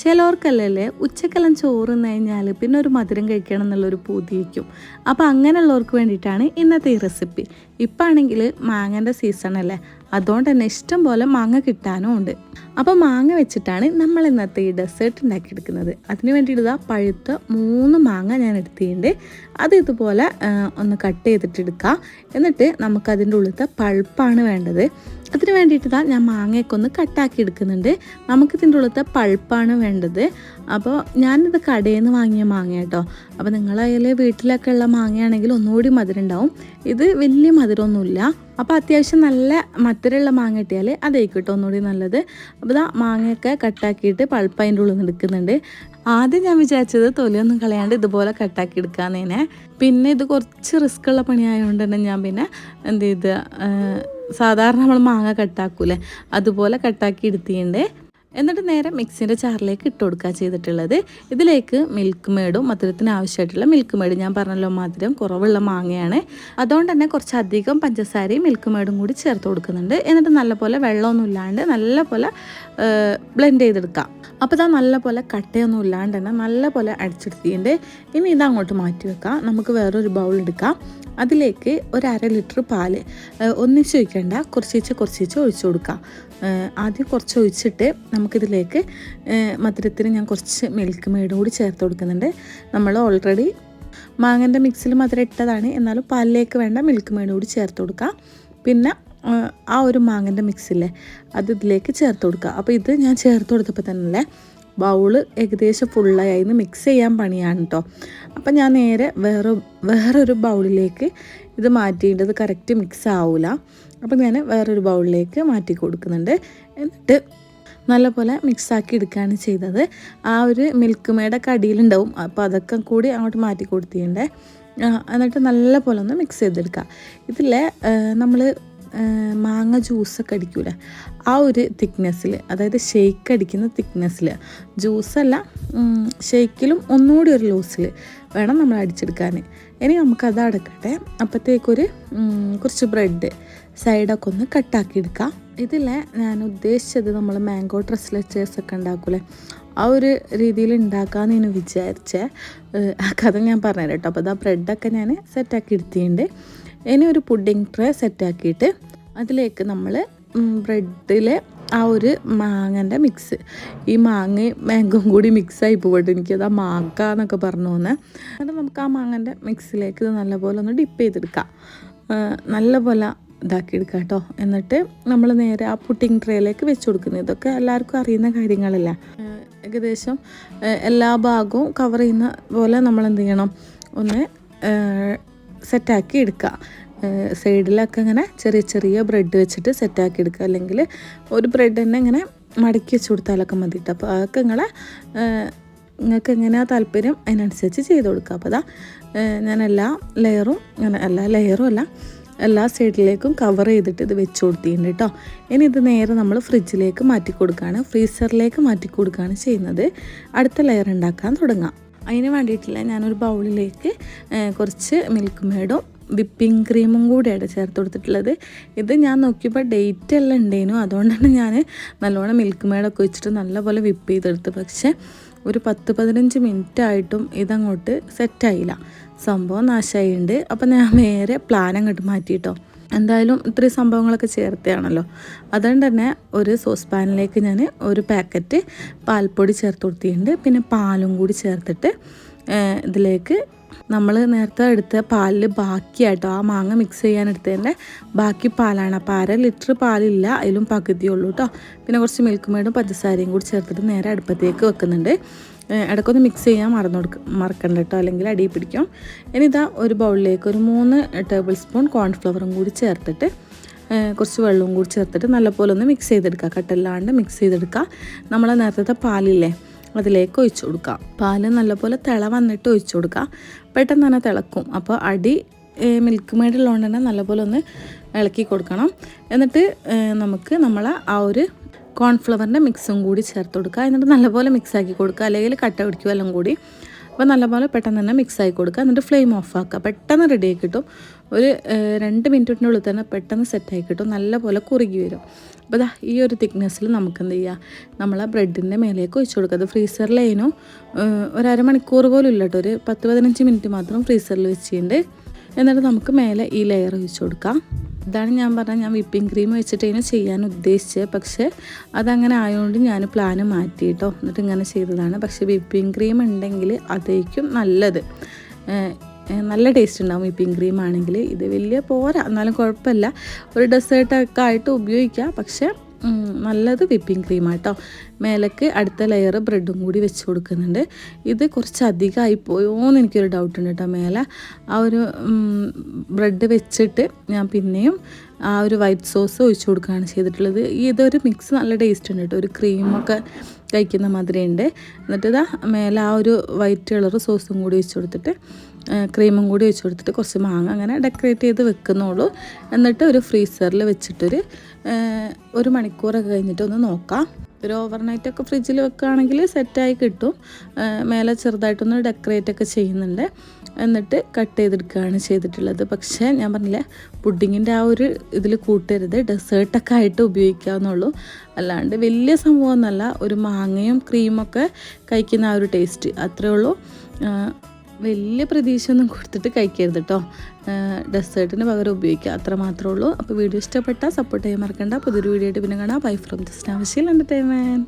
ചിലവർക്കല്ലേ ഉച്ചക്കെല്ലാം ചോറ് തിന്നു കഴിഞ്ഞാൽ പിന്നെ ഒരു മധുരം കഴിക്കണം എന്നുള്ളൊരു പൂതിയിരിക്കും അപ്പോൾ അങ്ങനെയുള്ളവർക്ക് വേണ്ടിയിട്ടാണ് ഇന്നത്തെ ഈ റെസിപ്പി. ഇപ്പം ആണെങ്കിൽ മാങ്ങന്റെ അല്ലേ അതുകൊണ്ട് തന്നെ ഇഷ്ടം പോലെ മാങ്ങ കിട്ടാനും ഉണ്ട് അപ്പോൾ മാങ്ങ വെച്ചിട്ടാണ് നമ്മൾ ഇന്നത്തെ ഈ ഡെസേർട്ട് ഉണ്ടാക്കിയെടുക്കുന്നത് അതിന് വേണ്ടിയിട്ട് ഇതാ പഴുത്ത മൂന്ന് മാങ്ങ ഞാൻ എടുത്തിട്ടുണ്ട്. അത് ഇതുപോലെ ഒന്ന് കട്ട് ചെയ്തിട്ട് എടുക്കുക എന്നിട്ട് നമുക്കതിന്റെ ഉള്ളിലത്തെ പഴുപ്പാണ് വേണ്ടത്. അതിന് വേണ്ടിയിട്ട് ഇതാ ഞാൻ മാങ്ങയൊക്കെ ഒന്ന് കട്ടാക്കി എടുക്കുന്നുണ്ട്. നമുക്കിതിന്റെ ഉള്ളിലത്തെ പഴുപ്പാണ് വേണ്ടത്. അപ്പോൾ ഞാനിത് കടയിൽ നിന്ന് വാങ്ങിയ മാങ്ങ കേട്ടോ. അപ്പോൾ നിങ്ങളതിൽ വീട്ടിലൊക്കെ ഉള്ള മാങ്ങയാണെങ്കിൽ ഒന്നുകൂടി മധുരം ഉണ്ടാവും. ഇത് വലിയ മധുരമൊന്നുമില്ല. അപ്പോൾ അത്യാവശ്യം നല്ല മധുരമുള്ള മാങ്ങ കിട്ടിയാൽ അതായിക്കോട്ടെ ഒന്നുകൂടി നല്ലത്. ഇതാ മാങ്ങയൊക്കെ കട്ടാക്കിയിട്ട് പൾപ്പതിന്റെ ഉള്ളിൽ നിന്ന് എടുക്കുന്നുണ്ട് ആദ്യം ഞാൻ വിചാരിച്ചത് തൊലിയൊന്നും കളയാണ്ട് ഇതുപോലെ കട്ടാക്കി എടുക്കാന്നേനെ പിന്നെ ഇത് കുറച്ച് റിസ്ക് ഉള്ള പണിയായതുകൊണ്ട് തന്നെ ഞാൻ പിന്നെ എന്ത് ചെയ്ത് സാധാരണ നമ്മൾ മാങ്ങ കട്ടാക്കൂലേ? അതുപോലെ കട്ടാക്കി എടുത്തിട്ടുണ്ട്. എന്നിട്ട് നേരെ മിക്സിന്റെ ചാറിലേക്ക് ഇട്ട് കൊടുക്കുക ചെയ്തിട്ടുള്ളത്. ഇതിലേക്ക് മിൽക്ക് മേഡും മധുരത്തിന് ആവശ്യമായിട്ടുള്ള മിൽക്ക് മേഡ് ഞാൻ പറഞ്ഞല്ലോ മധുരം കുറവുള്ള മാങ്ങയാണ്. അതുകൊണ്ട് തന്നെ കുറച്ചധികം പഞ്ചസാരയും മിൽക്ക് മേഡും കൂടി ചേർത്ത് കൊടുക്കുന്നുണ്ട്. എന്നിട്ട് നല്ലപോലെ വെള്ളമൊന്നും ഇല്ലാണ്ട് നല്ലപോലെ ബ്ലെൻഡ് ചെയ്തെടുക്കാം. അപ്പോൾ ഇതാ നല്ലപോലെ കട്ടയൊന്നും ഇല്ലാണ്ട് തന്നെ നല്ലപോലെ അടിച്ചെടുത്തിട്ടുണ്ട്. ഇനി ഇത് അങ്ങോട്ട് മാറ്റി വെക്കാം. നമുക്ക് വേറൊരു ബൗൾ എടുക്കാം. അതിലേക്ക് ഒരു അര ലിറ്റർ പാൽ ഒന്നിച്ച് ഒഴിക്കേണ്ട. കുറച്ചേച്ച് കുറച്ചേച്ച് ഒഴിച്ചു കൊടുക്കാം. ആദ്യം കുറച്ച് ഒഴിച്ചിട്ട് നമുക്കിതിലേക്ക് മധുരത്തിന് ഞാൻ കുറച്ച് മിൽക്ക് മെയ്ഡ് കൂടി ചേർത്ത് കൊടുക്കുന്നുണ്ട്. നമ്മൾ ഓൾറെഡി മാങ്ങന്റെ മിക്സിൽ മധുരം ഇട്ടതാണ്. എന്നാലും പാലിലേക്ക് വേണ്ട മിൽക്ക് മെയ്ഡ് കൂടി ചേർത്ത് കൊടുക്കാം. പിന്നെ ആ ഒരു മാങ്ങന്റെ മിക്സില്ലേ അത് ഇതിലേക്ക് ചേർത്ത് കൊടുക്കുക അപ്പോൾ ഇത് ഞാൻ ചേർത്ത് കൊടുത്തപ്പോൾ തന്നെ ബൗൾ ഏകദേശം ഫുള്ളായി മിക്സ് ചെയ്യാൻ പണിയാണ് കേട്ടോ അപ്പം ഞാൻ നേരെ വേറെ വേറൊരു ബൗളിലേക്ക് ഇത് മാറ്റിയിട്ടത് കറക്റ്റ് മിക്സ് ആവില്ല അപ്പം ഞാൻ വേറൊരു ബൗളിലേക്ക് മാറ്റി കൊടുക്കുന്നുണ്ട്. എന്നിട്ട് നല്ലപോലെ മിക്സാക്കി എടുക്കുകയാണ് ചെയ്തത്. ആ ഒരു മിൽക്ക് മേടൊക്കെ അടിയിലുണ്ടാവും അപ്പോൾ അതൊക്കെ കൂടി അങ്ങോട്ട് മാറ്റി കൊടുത്തിട്ടുണ്ട്. എന്നിട്ട് നല്ല പോലെ ഒന്ന് മിക്സ് ചെയ്തെടുക്കുക. ഇതിൽ നമ്മൾ മാങ്ങ ജ്യൂസൊക്കെ അടിക്കൂലേ? ആ ഒരു തിക്നെസ്സിൽ അതായത് ഷെയ്ക്ക് അടിക്കുന്ന തിക്നെസ്സിൽ ജ്യൂസല്ല ഷെയ്ക്കിലും ഒന്നുകൂടി ഒരു ലൂസിൽ വേണം നമ്മൾ അടിച്ചെടുക്കാൻ. ഇനി നമുക്കത് അടക്കട്ടെ. അപ്പോഴത്തേക്കൊരു കുറച്ച് ബ്രെഡ് സൈഡൊക്കെ ഒന്ന് കട്ടാക്കി എടുക്കാം. ഇതിലെ ഞാൻ ഉദ്ദേശിച്ചത് നമ്മൾ മാംഗോ ഡ്രസ്ലെച്ചേഴ്സ് ഒക്കെ ഉണ്ടാക്കൂലേ? ആ ഒരു രീതിയിൽ ഉണ്ടാക്കാമെന്ന് ഞാൻ വിചാരിച്ചേ. ആ കഥ ഞാൻ പറഞ്ഞുതരാം കേട്ടോ. അപ്പോൾ അതാ ബ്രെഡൊക്കെ ഞാൻ സെറ്റാക്കി എടുത്തിട്ടുണ്ട്. ഇനി ഒരു പുഡിംഗ് ട്രേ സെറ്റാക്കിയിട്ട് അതിലേക്ക് നമ്മൾ ബ്രെഡിലെ ആ ഒരു മാങ്ങന്റെ മിക്സ് ഈ മാങ്ങയും മാംഗോയും കൂടി മിക്സായി പോകട്ടെ. എനിക്കത് ആ മാങ്ങ എന്നൊക്കെ പറഞ്ഞു തന്നെ എന്നിട്ട് നമുക്ക് ആ മാങ്ങന്റെ മിക്സിലേക്ക് ഇത് നല്ലപോലെ ഒന്ന് ഡിപ്പ് ചെയ്തെടുക്കാം. ആ, നല്ലപോലെ ഇതാക്കി എടുക്കുക കേട്ടോ എന്നിട്ട് നമ്മൾ നേരെ ആ പുട്ടിങ് ട്രേയിലേക്ക് വെച്ച് കൊടുക്കുന്നത് ഇതൊക്കെ എല്ലാവർക്കും അറിയുന്ന കാര്യങ്ങളല്ല? ഏകദേശം എല്ലാ ഭാഗവും കവർ ചെയ്യുന്ന പോലെ നമ്മൾ എന്ത് ചെയ്യണം ഒന്ന് സെറ്റാക്കി എടുക്കുക സൈഡിലൊക്കെ ഇങ്ങനെ ചെറിയ ചെറിയ ബ്രെഡ് വെച്ചിട്ട് സെറ്റാക്കി എടുക്കുക അല്ലെങ്കിൽ ഒരു ബ്രെഡ് തന്നെ ഇങ്ങനെ മടക്കി വെച്ച് കൊടുത്താലൊക്കെ മതി കേട്ടോ അപ്പോൾ അതൊക്കെ നിങ്ങളെ നിങ്ങൾക്ക് എങ്ങനെയാ താല്പര്യം? അതിനനുസരിച്ച് ചെയ്ത് കൊടുക്കുക അപ്പോൾ അതാ ഞാൻ എല്ലാ ലെയറും അങ്ങനെ എല്ലാ ലെയറും അല്ല എല്ലാ സൈഡിലേക്കും കവർ ചെയ്തിട്ട് ഇത് വെച്ച് കൊടുത്തിട്ടുണ്ട് കേട്ടോ ഇനി ഇത് നേരെ നമ്മൾ ഫ്രിഡ്ജിലേക്ക് മാറ്റി കൊടുക്കുകയാണ് ഫ്രീസറിലേക്ക് മാറ്റി കൊടുക്കുകയാണ് ചെയ്യുന്നത്. അടുത്ത ലെയർ ഉണ്ടാക്കാൻ തുടങ്ങാം. അതിന് വേണ്ടിയിട്ടില്ല ഞാനൊരു ബൗളിലേക്ക് കുറച്ച് മിൽക്ക് മേഡും വിപ്പിംഗ് ക്രീമും കൂടിയാണ് ചേർത്ത് കൊടുത്തിട്ടുള്ളത്. ഇത് ഞാൻ നോക്കിയപ്പോൾ ഡേറ്റ് എല്ലാം ഉണ്ടേനു. അതുകൊണ്ടാണ് ഞാൻ നല്ലോണം മിൽക്ക് മേഡൊക്കെ വെച്ചിട്ട് നല്ലപോലെ വിപ്പ് ചെയ്തെടുത്ത് പക്ഷേ ഒരു പത്ത് പതിനഞ്ച് മിനിറ്റ് ആയിട്ടും ഇതങ്ങോട്ട് സെറ്റായില്ല. സംഭവം നാശമായിട്ടുണ്ട് അപ്പം ഞാൻ നേരെ പ്ലാൻ അങ്ങോട്ട് മാറ്റിയിട്ടോ എന്തായാലും ഇത്രയും സംഭവങ്ങളൊക്കെ ചേർത്തയാണല്ലോ അതുകൊണ്ട് തന്നെ ഒരു സോസ് പാനിലേക്ക് ഞാൻ ഒരു പാക്കറ്റ് പാൽപ്പൊടി ചേർത്ത് കൊടുത്തിട്ടുണ്ട്. പിന്നെ പാലും കൂടി ചേർത്തിട്ട് ഇതിലേക്ക് നമ്മൾ നേരത്തെ എടുത്ത പാലിൽ ബാക്കിയായിട്ടോ ആ മാങ്ങ മിക്സ് ചെയ്യാൻ എടുത്തതിന്റെ ബാക്കി പാലാണ്. അപ്പോൾ അര ലിറ്റർ പാലില്ല അതിലും പകുതിയുള്ളൂ കേട്ടോ പിന്നെ കുറച്ച് മിൽക്ക് മേടും പഞ്ചസാരയും കൂടി ചേർത്തിട്ട് നേരെ അടുപ്പത്തേക്ക് വെക്കുന്നുണ്ട്. ഇടയ്ക്കൊന്ന് മിക്സ് ചെയ്യാൻ മറന്നു കൊടുക്ക മറക്കണ്ട കേട്ടോ അല്ലെങ്കിൽ അടി പിടിക്കും. ഇനി ഇതാ ഒരു ബൗളിലേക്ക് ഒരു മൂന്ന് ടേബിൾ സ്പൂൺ കോൺഫ്ലവറും കൂടി ചേർത്തിട്ട് കുറച്ച് വെള്ളവും കൂടി ചേർത്തിട്ട് നല്ലപോലെ ഒന്ന് മിക്സ് ചെയ്തെടുക്കുക. കട്ടല്ലാണ്ട് മിക്സ് ചെയ്തെടുക്കുക. നമ്മൾ നേരത്തെ പാലില്ലേ? അതിലേക്ക് ഒഴിച്ചു കൊടുക്കുക പാൽ നല്ലപോലെ തിള വന്നിട്ട് ഒഴിച്ചു കൊടുക്കുക പെട്ടെന്ന് തന്നെ തിളക്കും. അപ്പോൾ അടി മിൽക്ക് മെയ്ഡ് ഉള്ളതുകൊണ്ട് തന്നെ നല്ലപോലെ ഒന്ന് ഇളക്കി കൊടുക്കണം. എന്നിട്ട് നമുക്ക് നമ്മൾ ആ ഒരു കോൺഫ്ലവറിന്റെ മിക്സും കൂടി ചേർത്ത് കൊടുക്കുക എന്നിട്ട് നല്ലപോലെ മിക്സാക്കി കൊടുക്കുക. അല്ലെങ്കിൽ കട്ട പിടിക്കുക എല്ലാം കൂടി. അപ്പോൾ നല്ലപോലെ പെട്ടെന്ന് തന്നെ മിക്സ് ആക്കി കൊടുക്കുക. എന്നിട്ട് ഫ്ലെയിം ഓഫ് ആക്കുക. പെട്ടെന്ന് റെഡിയാക്കി കിട്ടും. ഒരു രണ്ട് മിനിറ്റിനുള്ളിൽ തന്നെ പെട്ടെന്ന് സെറ്റായി കിട്ടും. നല്ല പോലെ കുറുകി വരും. അപ്പോൾ ദാ ഈ ഒരു തിക്നെസ്സിൽ നമുക്ക് എന്ത് ചെയ്യുക ആ ബ്രെഡിന്റെ മേലേക്ക് ഒഴിച്ചു കൊടുക്കുക. അത് ഫ്രീസറിലേനു ഒരമണിക്കൂർ പോലും ഇല്ല കേട്ടോ. ഒരു പത്ത് പതിനഞ്ച് മിനിറ്റ് മാത്രം ഫ്രീസറിൽ വെച്ചിട്ടുണ്ട്. എന്നിട്ട് നമുക്ക് മേലെ ഈ ലെയർ ഒഴിച്ചു കൊടുക്കാം. ഇതാണ് ഞാൻ പറഞ്ഞ ഞാൻ വിപ്പിംഗ് ക്രീം വെച്ചിട്ട് ഇതിനെ ചെയ്യാൻ ഉദ്ദേശിച്ചത്. പക്ഷേ അതങ്ങനെ ആയതുകൊണ്ട് ഞാൻ പ്ലാന് മാറ്റി കേട്ടോ. എന്നിട്ട് ഇങ്ങനെ ചെയ്തതാണ്. പക്ഷേ വിപ്പിംഗ് ക്രീം ഉണ്ടെങ്കിൽ അതേക്കും നല്ലത്. നല്ല ടേസ്റ്റ് ഉണ്ടാവും പിങ്ക് ക്രീം ആണെങ്കിൽ. ഇത് വലിയ പോരാ. എന്നാലും കുഴപ്പമില്ല. ഒരു ഡെസേർട്ടൊക്കെ ആയിട്ട് ഉപയോഗിക്കാം. പക്ഷേ നല്ലത് വിപ്പിംഗ് ക്രീമാട്ടോ മേലേക്ക് അടുത്ത ലെയർ ബ്രെഡും കൂടി വെച്ച് കൊടുക്കുന്നുണ്ട്. ഇത് കുറച്ച് അധികമായി പോയോന്ന് എനിക്കൊരു ഡൗട്ട് ഉണ്ട് കേട്ടോ മേലെ. ആ ഒരു ബ്രെഡ് വെച്ചിട്ട് ഞാൻ പിന്നെയും ആ ഒരു വൈറ്റ് സോസ് ഒഴിച്ചു കൊടുക്കുകയാണ് ചെയ്തിട്ടുള്ളത്. ഈ ഇതൊരു മിക്സ് നല്ല ടേസ്റ്റ് ഉണ്ട് കേട്ടോ ഒരു ക്രീമൊക്കെ കഴിക്കുന്ന മാതിരി ഉണ്ട് എന്നിട്ട് ഇതാ മേലെ ആ ഒരു വൈറ്റ് കളർ സോസും കൂടി ഒഴിച്ചു കൊടുത്തിട്ട് ക്രീമും കൂടി ഒഴിച്ചു കൊടുത്തിട്ട് കുറച്ച് മാങ്ങ അങ്ങനെ ഡെക്കറേറ്റ് ചെയ്ത് വെക്കുന്നുള്ളൂ. എന്നിട്ട് ഒരു ഫ്രീസറിൽ വെച്ചിട്ടൊരു ഒരു മണിക്കൂറൊക്കെ കഴിഞ്ഞിട്ട് ഒന്ന് നോക്കാം. ഒരു ഓവർനൈറ്റ് ഒക്കെ ഫ്രിഡ്ജിൽ വെക്കുകയാണെങ്കിൽ സെറ്റായി കിട്ടും. മേലെ ചെറുതായിട്ടൊന്ന് ഡെക്കറേറ്റ് ഒക്കെ ചെയ്യുന്നുണ്ട്. എന്നിട്ട് കട്ട് ചെയ്തെടുക്കുകയാണ് ചെയ്തിട്ടുള്ളത്. പക്ഷേ ഞാൻ പറഞ്ഞില്ലേ പുഡിങ്ങിന്റെ ആ ഒരു ഇതിൽ കൂട്ടരുത്. ഡെസേർട്ടൊക്കെ ആയിട്ട് ഉപയോഗിക്കാവുന്നുള്ളൂ അല്ലാണ്ട് വലിയ സംഭവമൊന്നുമല്ല. ഒരു മാങ്ങയും ക്രീമൊക്കെ കഴിക്കുന്ന ആ ഒരു ടേസ്റ്റ് അത്രേ ഉള്ളൂ. വലിയ പ്രതീക്ഷയൊന്നും കൊടുത്തിട്ട് കഴിക്കരുത് കേട്ടോ ഡെസേർട്ടിന് പകരം ഉപയോഗിക്കുക. അത്ര മാത്രമേ ഉള്ളൂ. അപ്പോൾ വീഡിയോ ഇഷ്ടപ്പെട്ടാൽ സപ്പോർട്ട് ചെയ്യാൻ മറക്കണ്ട. പുതിയൊരു വീഡിയോ ആയിട്ട് പിന്നെ കാണാം. Bye from this Avashyam entertainment